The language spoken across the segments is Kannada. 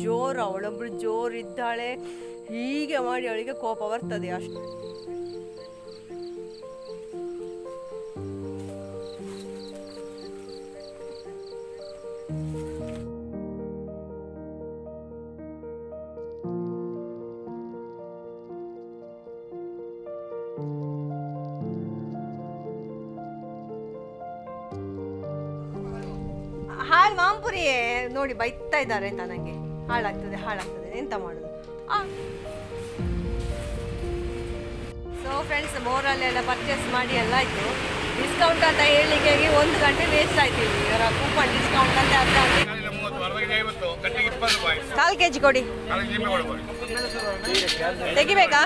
ಜೋರು ಅವಳೊಬ್ಳು ಜೋರು ಇದ್ದಾಳೆ. ಹೀಗೆ ಮಾಡಿ ಅವಳಿಗೆ ಕೋಪ ಬರ್ತದೆ ಅಷ್ಟು. ನೋಡಿ ಬೈತಾ ಇದ್ದಾರೆ ನನಗೆ ಹಾಳಾಗ್ತದೆ ಹಾಳಾಗ್ತದೆ ಎಂತ ಮಾಡೋದು? ಸೊ ಫ್ರೆಂಡ್ಸ್ ಮೋರಲ್ಲೆಲ್ಲ ಪರ್ಚೇಸ್ ಮಾಡಿ ಎಲ್ಲ ಆಯಿತು. ಡಿಸ್ಕೌಂಟ್ ಅಂತ ಹೇಳಿಕೆ ಒಂದು ಗಂಟೆ ವೇಸ್ಟ್ ಆಯ್ತು ಇವರ ಕೂಪನ್ ಡಿಸ್ಕೌಂಟ್ ಅಂತ ಅರ್ಧ ರೂಪಾಯಿ ಕಾಲು ಕೆ ಜಿ ಕೊಡಿ. ತೆಗಿಬೇಕಾ?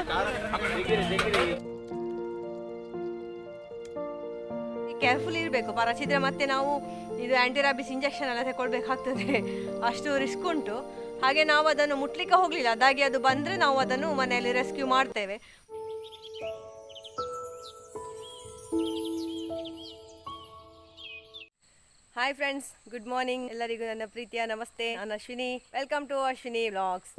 ಕೇರ್ಫುಲ್ ಇರಬೇಕು. ಪರಚಿದ್ರೆ ಮತ್ತೆ ನಾವು ಇದು ಆ್ಯಂಟಿರಾಬಿಸ್ ಇಂಜೆಕ್ಷನ್ ಎಲ್ಲ ತಗೊಳ್ಬೇಕಾಗ್ತದೆ ಅಷ್ಟು ರಿಸ್ಕ್ ಉಂಟು. ಹಾಗೆ ನಾವು ಅದನ್ನು ಮುಟ್ಲಿಕ್ಕೆ ಹೋಗಲಿಲ್ಲ. ಅದಾಗಿ ಅದು ಬಂದರೆ ನಾವು ಅದನ್ನು ಮನೆಯಲ್ಲಿ ರೆಸ್ಕ್ಯೂ ಮಾಡ್ತೇವೆ. ಹಾಯ್ ಫ್ರೆಂಡ್ಸ್ ಗುಡ್ ಮಾರ್ನಿಂಗ್ ಎಲ್ಲರಿಗೂ ನನ್ನ ಪ್ರೀತಿಯ ನಮಸ್ತೆ. ನಾನು Ashwini. Welcome to Ashwini vlogs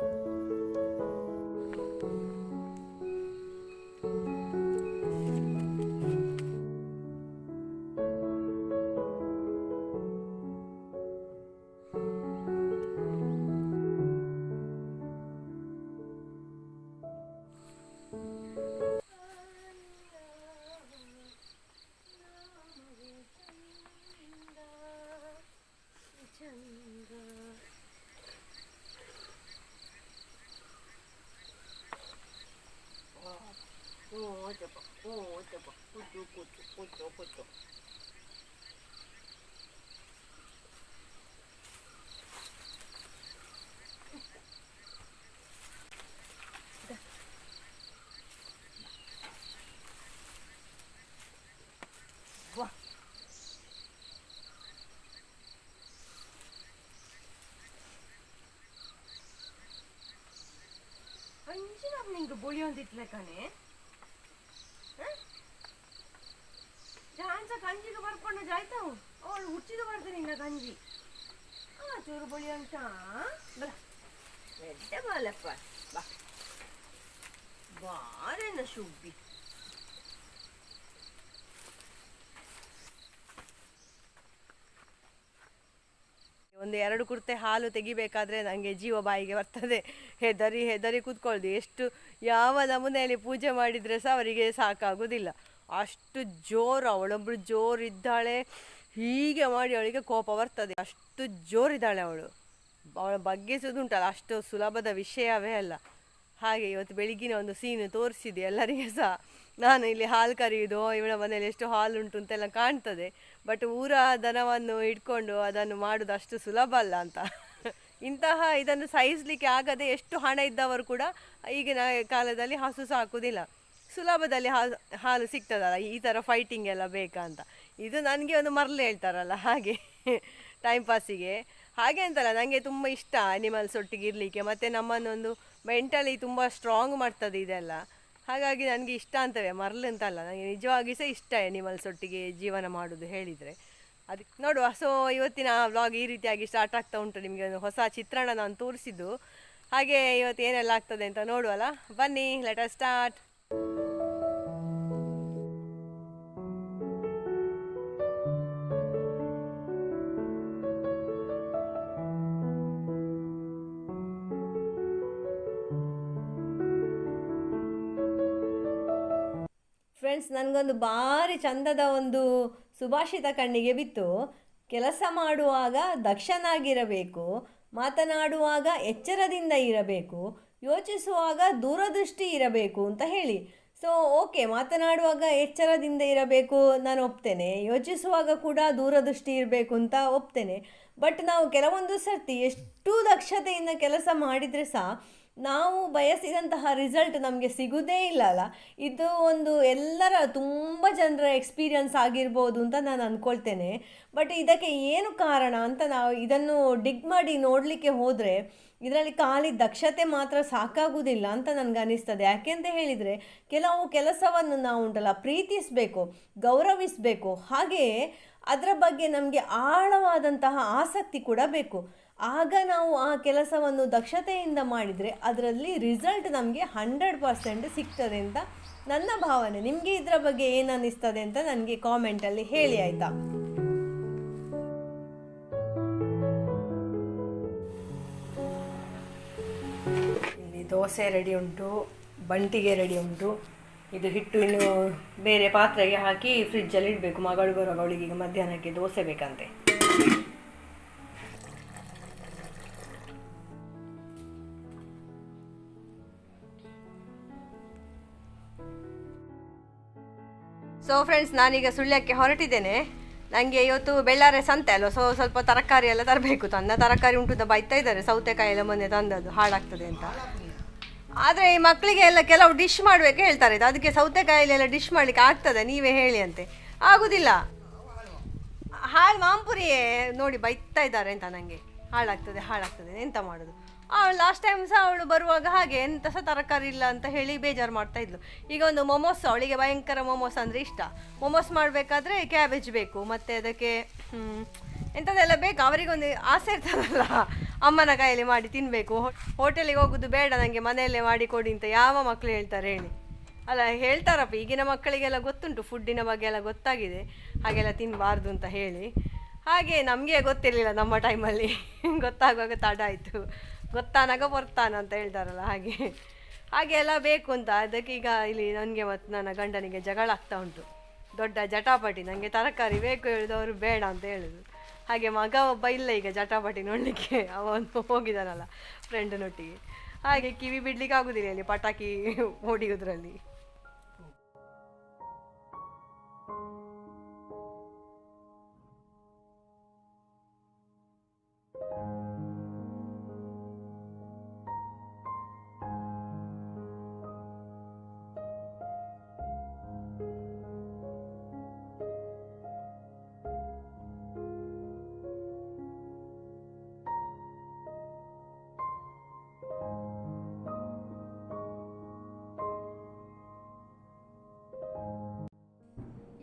おおちょここちょこちょこちょこちょわ。あれ虹なんねんけどボリューム出てないかね。ಜಾನ್ಸ ಗಂಜಿಗೆ ಬರ್ಕೊಂಡು ಜಾಯ್ತಾವು ಅವಳು ಹುಚ್ಚಿದ ಬರ್ತೀನಿ ಇನ್ನ ಗಂಜಿ. ಆ, ಚೂರು ಬಳಿ ಅಂತ ಬಲ ಎಡ್ಡ ಬಾಲಪ್ಪ. ಬಾ. ಬಾರೇನ ಶುಬ್ಬಿ ಒಂದು ಎರಡು ಕುರ್ತೆ ಹಾಲು ತೆಗಿಬೇಕಾದ್ರೆ ನನಗೆ ಜೀವ ಬಾಯಿಗೆ ಬರ್ತದೆ. ಹೆದರಿ ಹೆದರಿ ಕೂತ್ಕೊಳ್ದು. ಎಷ್ಟು ಯಾವ ನಮೂನೆಯಲ್ಲಿ ಪೂಜೆ ಮಾಡಿದರೆ ಸಹ ಅವರಿಗೆ ಸಾಕಾಗೋದಿಲ್ಲ. ಅಷ್ಟು ಜೋರು ಅವಳೊಬ್ಳು ಜೋರು ಇದ್ದಾಳೆ. ಹೀಗೆ ಮಾಡಿ ಅವಳಿಗೆ ಕೋಪ ಬರ್ತದೆ. ಅಷ್ಟು ಜೋರಿದ್ದಾಳೆ ಅವಳು. ಅವಳ ಬಗ್ಗಿಸೋದುಂಟಲ್ಲ ಅಷ್ಟು ಸುಲಭದ ವಿಷಯವೇ ಅಲ್ಲ. ಹಾಗೆ ಇವತ್ತು ಬೆಳಿಗ್ಗಿನ ಒಂದು ಸೀನ್ ತೋರಿಸಿದೆ ಎಲ್ಲರಿಗೆ ಸಹ. ನಾನು ಇಲ್ಲಿ ಹಾಲು ಕರೆಯುವುದು ಇವಳ ಮನೆಯಲ್ಲಿ ಎಷ್ಟು ಹಾಲು ಉಂಟು ಅಂತೆಲ್ಲ ಕಾಣ್ತದೆ. ಬಟ್ ಊರ ದನವನ್ನು ಇಟ್ಕೊಂಡು ಅದನ್ನು ಮಾಡೋದು ಅಷ್ಟು ಸುಲಭ ಅಲ್ಲ ಅಂತ. ಇಂತಹ ಇದನ್ನು ಸಹಿಸಲಿಕ್ಕೆ ಆಗದೆ ಎಷ್ಟು ಹಣ ಇದ್ದವರು ಕೂಡ ಈಗಿನ ಕಾಲದಲ್ಲಿ ಹಸು ಸಾಕುವುದಿಲ್ಲ ಸುಲಭದಲ್ಲಿ ಹಾಲು ಹಾಲು ಸಿಗ್ತದಲ್ಲ, ಈ ಥರ ಫೈಟಿಂಗ್ ಎಲ್ಲ ಬೇಕಾ ಅಂತ. ಇದು ನನಗೆ ಒಂದು ಮರಳು ಹೇಳ್ತಾರಲ್ಲ, ಹಾಗೆ ಟೈಮ್ ಪಾಸಿಗೆ ಹಾಗೆ ಅಂತಲ್ಲ ನನಗೆ ತುಂಬ ಇಷ್ಟ ಅನಿಮಲ್ಸ್ ಒಟ್ಟಿಗೆ ಇರಲಿಕ್ಕೆ, ಮತ್ತು ನಮ್ಮನ್ನೊಂದು ಮೆಂಟಲಿ ತುಂಬ ಸ್ಟ್ರಾಂಗ್ ಮಾಡ್ತದೆ ಇದೆಲ್ಲ. ಹಾಗಾಗಿ ನನಗೆ ಇಷ್ಟ ಅಂತವೆ ಮರಳು ಅಂತಲ್ಲ ನನಗೆ ನಿಜವಾಗಿ ಸಹ ಇಷ್ಟ ಅನಿಮಲ್ಸ್ ಒಟ್ಟಿಗೆ ಜೀವನ ಮಾಡೋದು ಹೇಳಿದರೆ. ಅದಕ್ಕೆ ನೋಡುವ ಸೊ ಇವತ್ತಿನ ವ್ಲಾಗ್ ಈ ರೀತಿಯಾಗಿ ಸ್ಟಾರ್ಟ್ ಆಗ್ತಾ ಉಂಟು, ನಿಮಗೆ ಒಂದು ಹೊಸ ಚಿತ್ರಣ ನಾನು ತೋರಿಸಿದ್ದು. ಹಾಗೆ ಇವತ್ತು ಏನೆಲ್ಲ ಆಗ್ತದೆ ಅಂತ ನೋಡುವಲ್ಲ, ಬನ್ನಿ ಲೆಟರ್ ಸ್ಟಾರ್ಟ್ ಫ್ರೆಂಡ್ಸ್ ನನಗೊಂದು ಭಾರಿ ಚಂದದ ಒಂದು ಸುಭಾಷಿತ ಕಣ್ಣಿಗೆ ಬಿತ್ತು. ಕೆಲಸ ಮಾಡುವಾಗ ದಕ್ಷನಾಗಿರಬೇಕು ಮಾತನಾಡುವಾಗ ಎಚ್ಚರದಿಂದ ಇರಬೇಕು ಯೋಚಿಸುವಾಗ ದೂರದೃಷ್ಟಿ ಇರಬೇಕು ಅಂತ ಹೇಳಿ. ಸೊ ಓಕೆ ಮಾತನಾಡುವಾಗ ಎಚ್ಚರದಿಂದ ಇರಬೇಕು ನಾನು ಒಪ್ತೇನೆ. ಯೋಚಿಸುವಾಗ ಕೂಡ ದೂರದೃಷ್ಟಿ ಇರಬೇಕು ಅಂತ ಒಪ್ತೇನೆ. ಬಟ್ ನಾವು ಕೆಲವೊಂದು ಸರ್ತಿ ಎಷ್ಟು ದಕ್ಷತೆಯಿಂದ ಕೆಲಸ ಮಾಡಿದರೆ ಸಹ ನಾವು ಬಯಸಿದಂತಹ ರಿಸಲ್ಟ್ ನಮಗೆ ಸಿಗುವುದೇ ಇಲ್ಲ ಅಲ್ಲ ಇದು ಒಂದು ಎಲ್ಲರ ತುಂಬ ಜನರ ಎಕ್ಸ್ಪೀರಿಯನ್ಸ್ ಆಗಿರ್ಬೋದು ಅಂತ ನಾನು ಅಂದ್ಕೊಳ್ತೇನೆ ಬಟ್ ಇದಕ್ಕೆ ಏನು ಕಾರಣ ಅಂತ ನಾವು ಇದನ್ನು ಡಿಗ್ ಮಾಡಿ ನೋಡಲಿಕ್ಕೆ ಹೋದರೆ, ಇದರಲ್ಲಿ ಖಾಲಿ ದಕ್ಷತೆ ಮಾತ್ರ ಸಾಕಾಗುವುದಿಲ್ಲ ಅಂತ ನನಗೆ ಯಾಕೆ ಯಾಕೆಂತ ಹೇಳಿದರೆ, ಕೆಲವು ಕೆಲಸವನ್ನು ನಾವು ಉಂಟಲ್ಲ, ಪ್ರೀತಿಸಬೇಕು, ಗೌರವಿಸಬೇಕು. ಹಾಗೆಯೇ ಅದರ ಬಗ್ಗೆ ನಮಗೆ ಆಳವಾದಂತಹ ಆಸಕ್ತಿ ಕೂಡ ಬೇಕು. ಆಗ ನಾವು ಆ ಕೆಲಸವನ್ನು ದಕ್ಷತೆಯಿಂದ ಮಾಡಿದರೆ ಅದರಲ್ಲಿ ರಿಸಲ್ಟ್ ನಮಗೆ ಹಂಡ್ರೆಡ್ ಪರ್ಸೆಂಟ್ ಸಿಗ್ತದೆ ಅಂತ ನನ್ನ ಭಾವನೆ. ನಿಮಗೆ ಇದರ ಬಗ್ಗೆ ಏನು ಅಂತ ನನಗೆ ಕಾಮೆಂಟಲ್ಲಿ ಹೇಳಿ ಆಯಿತಾ? ಇಲ್ಲಿ ದೋಸೆ ರೆಡಿ ಉಂಟು, ಬಂಟಿಗೆ ರೆಡಿ ಉಂಟು. ಇದು ಹಿಟ್ಟು ಇನ್ನು ಬೇರೆ ಪಾತ್ರೆಗೆ ಹಾಕಿ ಫ್ರಿಜ್ಜಲ್ಲಿ ಇಡಬೇಕು. ಮಗಳು ಅವಳಿಗೆ ಈಗ ಮಧ್ಯಾಹ್ನಕ್ಕೆ ದೋಸೆ ಬೇಕಂತೆ. ಸೊ ಫ್ರೆಂಡ್ಸ್ ನಾನೀಗ ಸುಳ್ಯಕ್ಕೆ ಹೊರಟಿದ್ದೇನೆ. ನನಗೆ ಇವತ್ತು ಬೆಳ್ಳಾರೆ ಸಂತೆ ಅಲ್ವ? ಸೊ ಸ್ವಲ್ಪ ತರಕಾರಿ ಎಲ್ಲ ತರಬೇಕು. ತನ್ನ ತರಕಾರಿ ಉಂಟು ಅಂತ ಬೈತಾ ಇದ್ದಾರೆ. ಸೌತೆಕಾಯಿ ಎಲ್ಲ ಮೊನ್ನೆ ತಂದದ್ದು, ಹಾಳಾಗ್ತದೆ ಅಂತ. ಆದರೆ ಈ ಮಕ್ಕಳಿಗೆ ಎಲ್ಲ ಕೆಲವು ಡಿಶ್ ಮಾಡಬೇಕು ಹೇಳ್ತಾರೆ. ಅದಕ್ಕೆ ಸೌತೆಕಾಯಿಲೆಲ್ಲ ಡಿಶ್ ಮಾಡಲಿಕ್ಕೆ ಆಗ್ತದೆ? ನೀವೇ ಹೇಳಿ ಅಂತೆ. ಆಗುದಿಲ್ಲ. ಹಾಳು ಮಾಂಪುರಿಯೇ ನೋಡಿ ಬೈತಾ ಇದ್ದಾರೆ ಅಂತ ನನಗೆ ಹಾಳಾಗ್ತದೆ ಹಾಳಾಗ್ತದೆ. ಎಂತ ಮಾಡೋದು? ಅವಳು ಲಾಸ್ಟ್ ಟೈಮ್ ಸಹ ಅವಳು ಬರುವಾಗ ಹಾಗೆ ಎಂತ ಸಹ ತರಕಾರಿ ಇಲ್ಲ ಅಂತ ಹೇಳಿ ಬೇಜಾರು ಮಾಡ್ತಾ ಇದ್ಲು. ಈಗ ಒಂದು ಮೊಮೋಸ್ ಅವಳಿಗೆ ಭಯಂಕರ ಮೊಮೋಸ್ ಅಂದರೆ ಇಷ್ಟ. ಮೊಮೋಸ್ ಮಾಡಬೇಕಾದ್ರೆ ಕ್ಯಾಬೇಜ್ ಬೇಕು, ಮತ್ತು ಅದಕ್ಕೆ ಎಂಥದ್ದೆಲ್ಲ ಬೇಕು. ಅವರಿಗೊಂದು ಆಸೆ ಇರ್ತದಲ್ಲ, ಅಮ್ಮನ ಕೈಯಲ್ಲಿ ಮಾಡಿ ತಿನ್ನಬೇಕು ಹೋಟೆಲಿಗೆ ಹೋಗೋದು ಬೇಡ ನನಗೆ ಮನೆಯಲ್ಲೇ ಮಾಡಿ ಕೊಡಿ ಅಂತ ಯಾವ ಮಕ್ಕಳು ಹೇಳ್ತಾರೆ ಹೇಳಿ. ಅಲ್ಲ, ಹೇಳ್ತಾರಪ್ಪ, ಈಗಿನ ಮಕ್ಕಳಿಗೆಲ್ಲ ಗೊತ್ತುಂಟು ಫುಡ್ಡಿನ ಬಗ್ಗೆ ಎಲ್ಲ ಗೊತ್ತಾಗಿದೆ. ಹಾಗೆಲ್ಲ ತಿನ್ನಬಾರ್ದು ಅಂತ ಹೇಳಿ. ಹಾಗೆ ನಮಗೆ ಗೊತ್ತಿರಲಿಲ್ಲ ನಮ್ಮ ಟೈಮಲ್ಲಿ ಗೊತ್ತಾಗುವಾಗ ತಡ ಆಯಿತು. ಗೊತ್ತಾನಾಗ ಬರ್ತಾನ ಅಂತ ಹೇಳ್ತಾರಲ್ಲ, ಹಾಗೆ. ಹಾಗೆ ಎಲ್ಲ ಬೇಕು ಅಂತ. ಅದಕ್ಕೆ ಈಗ ಇಲ್ಲಿ ನನಗೆ ಮತ್ತು ನನ್ನ ಗಂಡನಿಗೆ ಜಗಳ ಆಗ್ತಾ ಉಂಟು. ದೊಡ್ಡ ಜಟಾಪಟಿ. ನನಗೆ ತರಕಾರಿ ಬೇಕು ಹೇಳಿದವರು ಬೇಡ ಅಂತ ಹೇಳಿದ್ರು. ಹಾಗೆ ಮಗ ಒಬ್ಬ ಇಲ್ಲ ಈಗ ಜಟಾಪಟಿ ನೋಡಲಿಕ್ಕೆ. ಅವನು ಹೋಗಿದ್ದಾನಲ್ಲ ಫ್ರೆಂಡ್ನೊಟ್ಟಿಗೆ ಹಾಗೆ ಕಿವಿ ಬಿಡ್ಲಿಕ್ಕೆ ಆಗೋದಿಲ್ಲ ಇಲ್ಲಿ ಪಟಾಕಿ ಹೊಡಿಯೋದ್ರಲ್ಲಿ.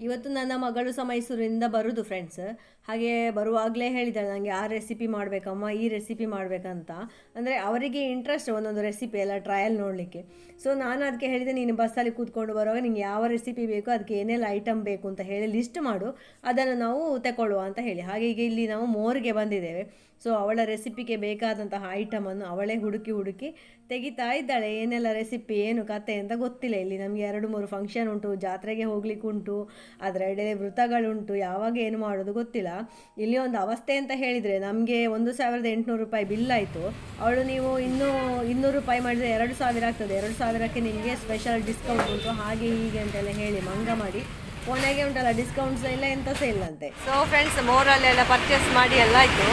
ಇವತ್ತು ನನ್ನ ಮಗಳು ಸಹ ಮೈಸೂರಿಂದ ಬರುದು ಫ್ರೆಂಡ್ಸ್ ಹಾಗೆ ಬರುವಾಗಲೇ ಹೇಳಿದ್ದಾಳೆ ನನಗೆ ಆ ರೆಸಿಪಿ ಮಾಡಬೇಕಮ್ಮ, ಈ ರೆಸಿಪಿ ಮಾಡಬೇಕಂತ. ಅಂದರೆ ಅವರಿಗೆ ಇಂಟ್ರೆಸ್ಟ್ ಒಂದೊಂದು ರೆಸಿಪಿ ಎಲ್ಲ ಟ್ರಯಲ್ ನೋಡಲಿಕ್ಕೆ. ಸೊ ನಾನು ಅದಕ್ಕೆ ಹೇಳಿದೆ, ನೀನು ಬಸ್ಸಲ್ಲಿ ಕೂತ್ಕೊಂಡು ಬರುವಾಗ ನಿಂಗೆ ಯಾವ ರೆಸಿಪಿ ಬೇಕು ಅದಕ್ಕೆ ಏನೆಲ್ಲ ಐಟಮ್ ಬೇಕು ಅಂತ ಹೇಳಿ ಲಿಸ್ಟ್ ಮಾಡು. ಅದನ್ನು ನಾವು ತಗೊಳ್ಳುವ ಅಂತ ಹೇಳಿ. ಹಾಗೆ ಈಗ ಇಲ್ಲಿ ನಾವು ಮೋರಿಗೆ ಬಂದಿದ್ದೇವೆ. ಸೊ ಅವಳ ರೆಸಿಪಿಗೆ ಬೇಕಾದಂತಹ ಐಟಮನ್ನು ಅವಳೇ ಹುಡುಕಿ ಹುಡುಕಿ ತೆಗಿತಾ ಇದ್ದಾಳೆ. ಏನೆಲ್ಲ ರೆಸಿಪಿ ಏನು ಕತೆ ಅಂತ ಗೊತ್ತಿಲ್ಲ. ಇಲ್ಲಿ ನಮಗೆ ಎರಡು ಮೂರು ಫಂಕ್ಷನ್ ಉಂಟು. ಜಾತ್ರೆಗೆ ಹೋಗ್ಲಿಕ್ಕೆ ಉಂಟು ವೃತಗಳುಂಟು. ಯಾವಾಗ ಏನು ಮಾಡೋದು ಗೊತ್ತಿಲ್ಲ. ಇಲ್ಲಿ ಒಂದು ಅವಸ್ಥೆ ಅಂತ ಹೇಳಿದರೆ ನಮಗೆ ಒಂದು ಸಾವಿರದ ಎಂಟುನೂರು ರೂಪಾಯಿ ಬಿಲ್ ಆಯಿತು. ಅವಳು ನೀವು ಇನ್ನೂ ಇನ್ನೂರು ರೂಪಾಯಿ ಮಾಡಿದರೆ ಎರಡು ಸಾವಿರ ಆಗ್ತದೆ. ಎರಡು ಸಾವಿರಕ್ಕೆ ನಿಮಗೆ ಸ್ಪೆಷಲ್ ಡಿಸ್ಕೌಂಟ್ ಉಂಟು. ಹಾಗೆ ಹೀಗೆ ಅಂತೆಲ್ಲ ಹೇಳಿ ಮಂಗ ಮಾಡಿ. ಕೊನೆಗೆ ಉಂಟಲ್ಲ ಡಿಸ್ಕೌಂಟ್ಸ್ ಇಲ್ಲ ಎಂತ ಸಹ ಇಲ್ಲಂತೆ ಸೊ ಫ್ರೆಂಡ್ಸ್ ಮೋರಲ್ಲೆಲ್ಲ ಪರ್ಚೇಸ್ ಮಾಡಿ ಎಲ್ಲ ಆಯಿತು.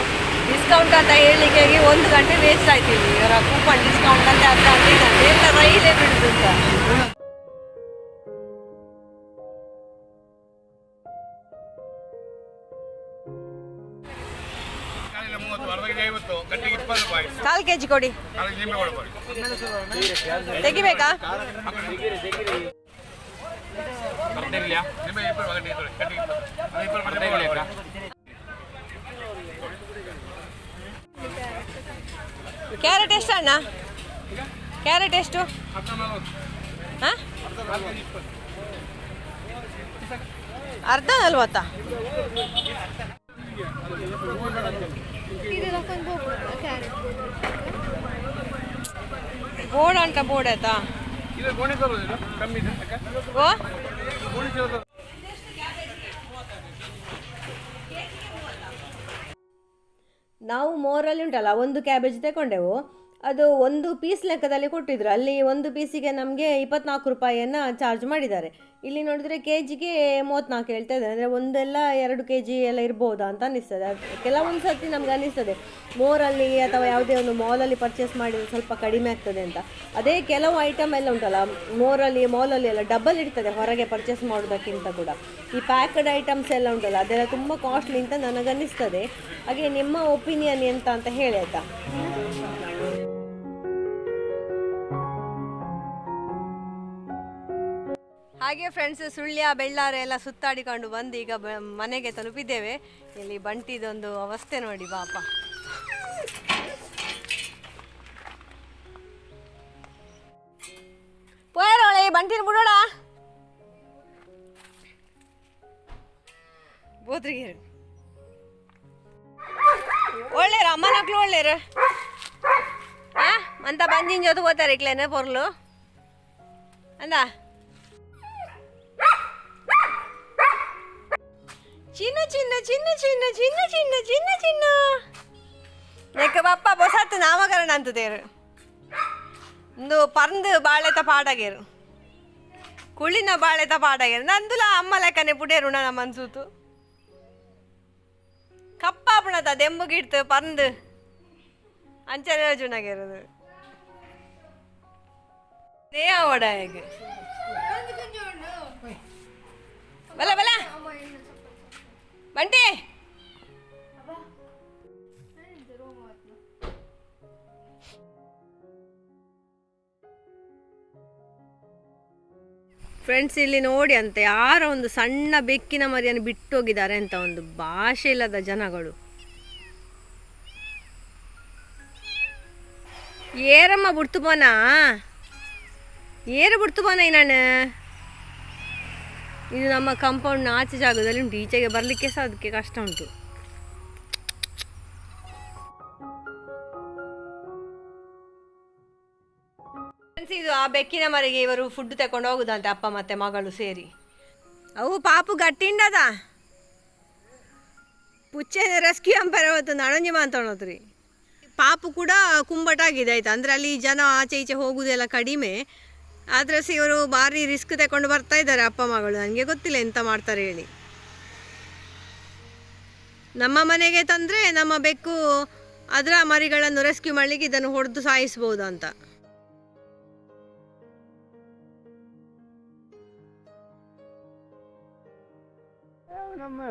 ಡಿಸ್ಕೌಂಟ್ ಅಂತ ಹೇಳಿಕೆ ಒಂದು ಗಂಟೆ ವೇಸ್ಟ್ ಆಯ್ತು ಇಲ್ಲಿ ಇವರ ಕೂಪನ್ ಡಿಸ್ಕೌಂಟ್ ಅಂತ ಅರ್ಥ ಗಂಟೆ ಎಲ್ಲ ರೈಲೇ ಬಿಡುದು ಅಂತ. ರೂಪಾಯಿ ಕಾಲು ಕೆ ಜಿ ಕೊಡಿ ತೆಗಿಬೇಕಾ? ಕ್ಯಾರೆಟ್ ಎಷ್ಟು ಅಣ್ಣ? ಕ್ಯಾರೆಟ್ ಎಷ್ಟು? ಹಾಂ? ಅರ್ಧ ನಲ್ವತ್ತಾ? ಬೋರ್ಡ್ ಅಂತ ಬೋರ್ಡ್ ಆಯ್ತಾ? ಓ? ನಾವು ಮೋರಲ್ಲಿ ಉಂಟಲ್ಲ ಒಂದು ಕ್ಯಾಬೇಜ್ ತಗೊಂಡೆವು ಅದು ಒಂದು ಪೀಸ್ ಲೆಕ್ಕದಲ್ಲಿ ಕೊಟ್ಟಿದ್ರು. ಅಲ್ಲಿ ಒಂದು ಪೀಸಿಗೆ ನಮಗೆ ಇಪ್ಪತ್ನಾಲ್ಕು ರೂಪಾಯಿಯನ್ನು ಚಾರ್ಜ್ ಮಾಡಿದ್ದಾರೆ. ಇಲ್ಲಿ ನೋಡಿದರೆ ಕೆ ಜಿಗೆ ಮೂವತ್ತ್ನಾಲ್ಕು ಹೇಳ್ತಾ ಇದ್ದಾರೆ. ಅಂದರೆ ಒಂದೆಲ್ಲ ಎರಡು ಕೆ ಜಿ ಎಲ್ಲ ಇರ್ಬೋದಾ ಅಂತ ಅನ್ನಿಸ್ತದೆ. ಕೆಲವೊಂದು ಸರ್ತಿ ನಮ್ಗೆ ಅನ್ನಿಸ್ತದೆ. ಮೋರಲ್ಲಿ ಅಥವಾ ಯಾವುದೇ ಒಂದು ಮಾಲಲ್ಲಿ ಪರ್ಚೇಸ್ ಮಾಡಿದ್ರೆ ಸ್ವಲ್ಪ ಕಡಿಮೆ ಆಗ್ತದೆ ಅಂತ. ಅದೇ ಕೆಲವು ಐಟಮ್ ಎಲ್ಲ ಉಂಟಲ್ಲ, ಮೋರಲ್ಲಿ ಮಾಲಲ್ಲಿ ಎಲ್ಲ ಡಬಲ್ ಇರ್ತದೆ ಹೊರಗೆ ಪರ್ಚೇಸ್ ಮಾಡೋದಕ್ಕಿಂತ ಕೂಡ. ಈ ಪ್ಯಾಕ್ಡ್ ಐಟಮ್ಸ್ ಎಲ್ಲ ಉಂಟಲ್ಲ, ಅದೆಲ್ಲ ತುಂಬ ಕಾಸ್ಟ್ಲಿ ಅಂತ ನನಗನ್ನಿಸ್ತದೆ. ಹಾಗೆ ನಿಮ್ಮ ಒಪಿನಿಯನ್ ಎಂತ ಅಂತ ಹೇಳಿ ಆಯ್ತಾ? ಹಾಗೆ ಫ್ರೆಂಡ್ಸ್ ಸುಳ್ಯ, ಬೆಳ್ಳಾರೆ ಎಲ್ಲ ಸುತ್ತಾಡಿಕೊಂಡು ಬಂದು ಈಗ ಬ ಮನೆಗೆ ತಲುಪಿದ್ದೇವೆ. ಇಲ್ಲಿ ಬಂಟಿದೊಂದು ಅವಸ್ಥೆ ನೋಡಿ ಪಾಪ. ಪೋಯರೋಳೆ, ಬಂಟಿನ ಬಿಡೋಣ ಬೋದ್ರಿಗೆ ಒಳ್ಳೇರ ಅಮ್ಮನ ಮಕ್ಕಳು ಒಳ್ಳೇರ ಹಾ ಅಂತ ಬಂಜಿನ ಜೊತೆ ಓದ್ತಾರೆ ಇಕ್ಲೇನೆ ಪೊರ್ಲು ಅಂದ? ಚಿನ್ನ ಚಿನ್ನ ಚಿನ್ನ ಚಿನ್ನ ಚಿನ್ನ ಚಿನ್ನ ಚಿನ್ನ ಚಿನ್ನ. ನೆಕ್ಕ ಬಪ್ಪ ಬೊಸತ್ತು ನಾಮಕರಣ ಅಂತದೇರು ಒಂದು ಪರ್ಂದು ಬಾಳೆತ ಪಾಡಾಗೇರು. ಕುಳಿನ ಬಾಳೆತ ಪಾಡಾಗೇರು. ನಂದುಲ ಅಮ್ಮ ಲೆಕ್ಕನೆ ಪುಡೇರು ನನ್ನ ಮನ್ಸೂತು ಕಪ್ಪಾಪಣತ ದೆಂಬುಗಿಡ್ತು ಪರ್ಂದು ಅಂಚನೆ ಜುಣಗೇರದು ನೇ ಅವಡ ಹೇಗೆ ಬಲ ಬಲ. ಬಂಟಿ ಫ್ರೆಂಡ್ಸ್ ಇಲ್ಲಿ ನೋಡಿ ಅಂತ, ಯಾರೋ ಒಂದು ಸಣ್ಣ ಬೆಕ್ಕಿನ ಮರಿಯನ್ನು ಬಿಟ್ಟು ಹೋಗಿದ್ದಾರೆ ಅಂತ ಒಂದು ಭಾಷೆ ಇಲ್ಲದ ಜನಗಳು. ಏರಮ್ಮ ಬಿಡ್ತು ಬೋನಾ ಏರು ಬಿಡ್ತು ಪೋನ ನಾನು ಇದು ನಮ್ಮ ಕಾಂಪೌಂಡ್ನ ಆಚೆ ಜಾಗದಲ್ಲಿ ಉಂಟು. ಈಚೆಗೆ ಬರಲಿಕ್ಕೆ ಸಹ ಅದಕ್ಕೆ ಕಷ್ಟ ಉಂಟು. ಇದು ಆ ಬೆಕ್ಕಿನ ಮರೆಗೆ ಇವರು ಫುಡ್ ತಕೊಂಡು ಹೋಗುದಂತೆ ಅಪ್ಪ ಮತ್ತೆ ಮಗಳು ಸೇರಿ. ಅವು ಪಾಪು ಗಟ್ಟಿಂಡದ. ಪುಚ್ಚೆ ರೆಸ್ಕ್ಯೂ ಅಂಪೇರ್ ಅವತ್ತು ನಣಂಜಿ ಮಾತಾಡೋದ್ರಿ ಪಾಪು ಕೂಡ ಕುಂಬಟಾಗಿದೆ, ಆಯ್ತು? ಅಂದ್ರೆ ಅಲ್ಲಿ ಜನ ಆಚೆ ಈಚೆ ಹೋಗುದೆಲ್ಲ ಕಡಿಮೆ. ಆದ್ರೆ ಸಹ ಇವರು ಭಾರಿ ರಿಸ್ಕ್ ತಗೊಂಡು ಬರ್ತಾ ಇದ್ದಾರೆ ಅಪ್ಪ ಮಗಳು. ನನಗೆ ಗೊತ್ತಿಲ್ಲ ಎಂತ ಮಾಡ್ತಾರೆ ಹೇಳಿ. ನಮ್ಮ ಮನೆಗೆ ತಂದರೆ ನಮ್ಮ ಬೆಕ್ಕು ಅದರ ಮರಿಗಳನ್ನು ರೆಸ್ಕ್ಯೂ ಮಾಡ್ಲಿಕ್ಕೆ ಇದನ್ನು ಹೊಡೆದು ಸಾಯಿಸ್ಬೋದು ಅಂತ. ನಮ್ಮ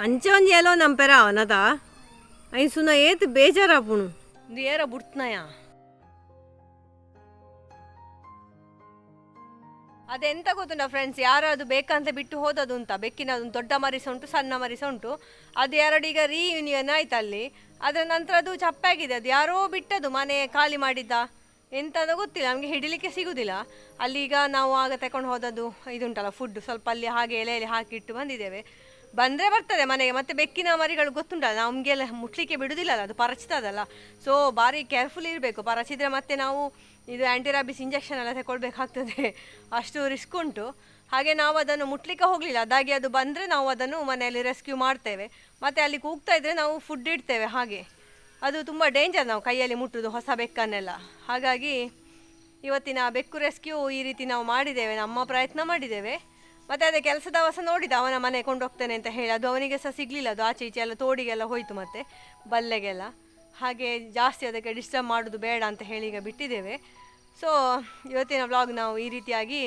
ಹೋಯ್ತಲ್ಲ ಹ್ಮ್ ನಮ್ಮ ಮಾಡ್ಸಲ್ಲ ಅಂಚೆ ಒಂಜಿ ಎಲ್ಲೋ ನಂಪೆರ ಅವನದ ಐ ಸುನ ಏತ್ ಬೇಜಾರಾಪುಣು ಇದು ಏರ ಬುಡ್ತನಯ ಅದೆಂತ ಗೊತ್ತುಂಟ ಫ್ರೆಂಡ್ಸ್ ಯಾರು ಅದು ಬೇಕಂತ ಬಿಟ್ಟು ಹೋದದು ಅಂತ ಬೆಕ್ಕಿನ ಅದೊಂದು ದೊಡ್ಡ ಮರಿಸ ಉಂಟು, ಸಣ್ಣ ಮರಿಸ ಉಂಟು. ಅದು ಎರಡು ಈಗ ರೀಯೂನಿಯನ್ ಆಯ್ತು ಅಲ್ಲಿ ಅದರ ನಂತರ ಅದು ಚಪ್ಪಾಗಿದೆ. ಅದು ಯಾರೋ ಬಿಟ್ಟದು ಮನೆ ಖಾಲಿ ಮಾಡಿದ್ದ. ಎಂತ ಗೊತ್ತಿಲ್ಲ. ನಮಗೆ ಹಿಡಿಲಿಕ್ಕೆ ಸಿಗುದಿಲ್ಲ. ಅಲ್ಲಿ ಈಗ ನಾವು ಆಗ ತಕೊಂಡು ಹೋದದ್ದು ಇದುಂಟಲ್ಲ ಫುಡ್ ಸ್ವಲ್ಪ ಅಲ್ಲಿ ಹಾಗೆ ಎಲೆಯಲ್ಲಿ ಹಾಕಿಟ್ಟು ಬಂದಿದ್ದೇವೆ. ಬಂದರೆ ಬರ್ತದೆ ಮನೆಗೆ. ಮತ್ತೆ ಬೆಕ್ಕಿನ ಮರಿಗಳು ಗೊತ್ತುಂಟಲ್ಲ ನಮಗೆಲ್ಲ ಮುಟ್ಲಿಕ್ಕೆ ಬಿಡುದಿಲ್ಲಲ್ಲ, ಅದು ಪರಚ್ತದಲ್ಲ. ಸೊ ಭಾರಿ ಕೇರ್ಫುಲ್ ಇರಬೇಕು. ಪರಚಿದ್ರೆ ಮತ್ತೆ ನಾವು ಇದು ಆ್ಯಂಟಿರಾಬಿಸ್ ಇಂಜೆಕ್ಷನ್ ಎಲ್ಲ ತಗೊಳ್ಬೇಕಾಗ್ತದೆ ಅಷ್ಟು ರಿಸ್ಕ್ ಉಂಟು. ಹಾಗೆ ನಾವು ಅದನ್ನು ಮುಟ್ಲಿಕ್ಕೆ ಹೋಗಲಿಲ್ಲ. ಅದಾಗಿ ಅದು ಬಂದರೆ ನಾವು ಅದನ್ನು ಮನೆಯಲ್ಲಿ ರೆಸ್ಕ್ಯೂ ಮಾಡ್ತೇವೆ. ಮತ್ತು ಅಲ್ಲಿ ಕೂಗ್ತಾ ಇದ್ದರೆ ನಾವು ಫುಡ್ ಇಡ್ತೇವೆ ಹಾಗೆ. ಅದು ತುಂಬ ಡೇಂಜರ್ ನಾವು ಕೈಯಲ್ಲಿ ಮುಟ್ಟುದು ಹೊಸ ಬೆಕ್ಕನ್ನೆಲ್ಲ. ಹಾಗಾಗಿ ಇವತ್ತಿನ ಬೆಕ್ಕು ರೆಸ್ಕ್ಯೂ ಈ ರೀತಿ ನಾವು ಮಾಡಿದ್ದೇವೆ. ನಮ್ಮ ಪ್ರಯತ್ನ ಮಾಡಿದ್ದೇವೆ. ಮತ್ತು ಅದೇ ಕೆಲಸದ ಅವಸ ನೋಡಿದ, ಅವನ ಮನೆ ಕೊಂಡೋಗ್ತೇನೆ ಅಂತ ಹೇಳಿ. ಅದು ಅವನಿಗೆ ಸಹ ಸಿಗಲಿಲ್ಲ. ಅದು ಆಚೆ ಈಚೆ ಎಲ್ಲ ತೋಡಿಗೆಲ್ಲ ಹೋಯಿತು ಮತ್ತೆ, ಬಲ್ಲೆಗೆಲ್ಲ. ಹಾಗೆ ಜಾಸ್ತಿ ಅದಕ್ಕೆ ಡಿಸ್ಟರ್ಬ್ ಮಾಡೋದು ಬೇಡ ಅಂತ ಹೇಳಿ ಈಗ ಬಿಟ್ಟಿದ್ದೇವೆ. ಸೊ ಇವತ್ತಿನ ವ್ಲಾಗ್ ನಾವು ಈ ರೀತಿಯಾಗಿ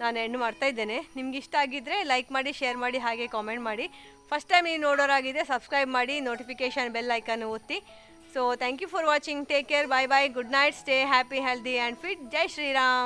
ನಾನು ಎಂಡ್ ಮಾಡ್ತಾ ಇದ್ದೇನೆ. ನಿಮ್ಗೆ ಇಷ್ಟ ಆಗಿದ್ದರೆ ಲೈಕ್ ಮಾಡಿ ಶೇರ್ ಮಾಡಿ, ಹಾಗೆ ಕಾಮೆಂಟ್ ಮಾಡಿ. ಫಸ್ಟ್ ಟೈಮ್ ನೀವು ನೋಡೋರಾಗಿದೆ ಸಬ್ಸ್ಕ್ರೈಬ್ ಮಾಡಿ ನೋಟಿಫಿಕೇಷನ್ ಬೆಲ್ ಐಕನ್ ಒತ್ತಿ. So thank you for watching take care bye bye good night stay happy healthy and fit Jai Shri Ram